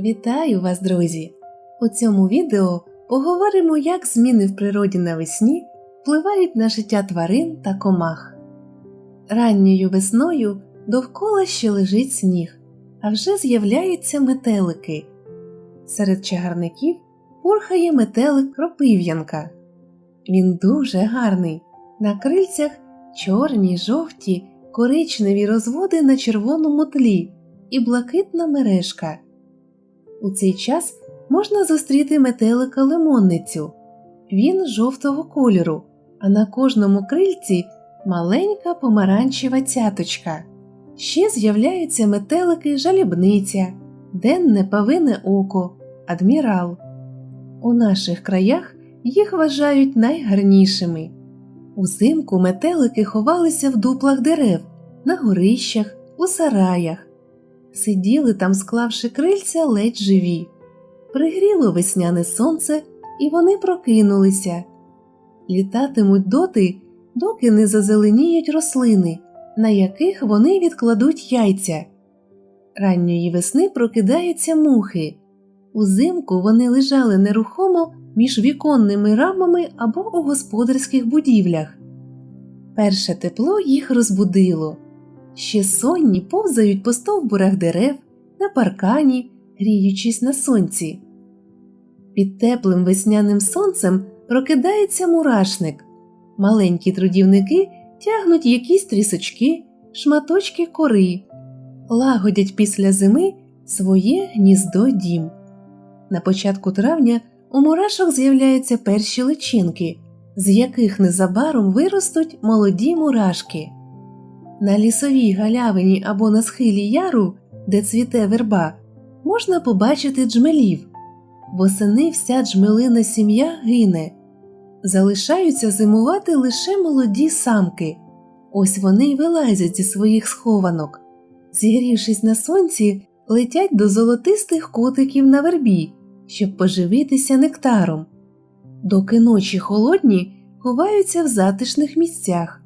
Вітаю вас, друзі! У цьому відео поговоримо, як зміни в природі навесні впливають на життя тварин та комах. Ранньою весною довкола ще лежить сніг, а вже з'являються метелики. Серед чагарників порхає метелик кропив'янка. Він дуже гарний. На крильцях чорні, жовті, коричневі розводи на червоному тлі і блакитна мережка. У цей час можна зустріти метелика лимонницю. Він жовтого кольору, а на кожному крильці маленька помаранчева цяточка. Ще з'являються метелики жалібниця, денне павине око, адмірал. У наших краях їх вважають найгарнішими. Узимку метелики ховалися в дуплах дерев, на горищах, у сараях. Сиділи там, склавши крильця ледь живі. Пригріло весняне сонце, і вони прокинулися. Літатимуть доти, доки не зазеленіють рослини, на яких вони відкладуть яйця. Ранньої весни прокидаються мухи. Узимку вони лежали нерухомо між віконними рамами або у господарських будівлях. Перше тепло їх розбудило. Ще сонні повзають по стовбурах дерев, на паркані, гріючись на сонці. Під теплим весняним сонцем прокидається мурашник. Маленькі трудівники тягнуть якісь трісочки, шматочки кори, лагодять після зими своє гніздо дім. На початку травня у мурашок з'являються перші личинки, з яких незабаром виростуть молоді мурашки. На лісовій галявині або на схилі яру, де цвіте верба, можна побачити джмелів. Восени вся джмелина сім'я гине. Залишаються зимувати лише молоді самки. Ось вони й вилазять зі своїх схованок. Зігрівшись на сонці, летять до золотистих котиків на вербі, щоб поживитися нектаром. Доки ночі холодні, ховаються в затишних місцях.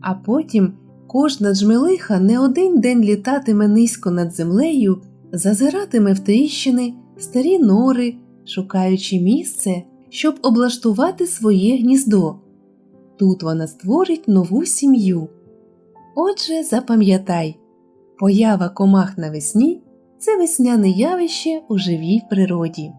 А потім Кожна джмелиха не один день літатиме низько над землею, зазиратиме в тріщини, старі нори, шукаючи місце, щоб облаштувати своє гніздо. Тут вона створить нову сім'ю. Отже, запам'ятай, поява комах навесні це весняне явище у живій природі.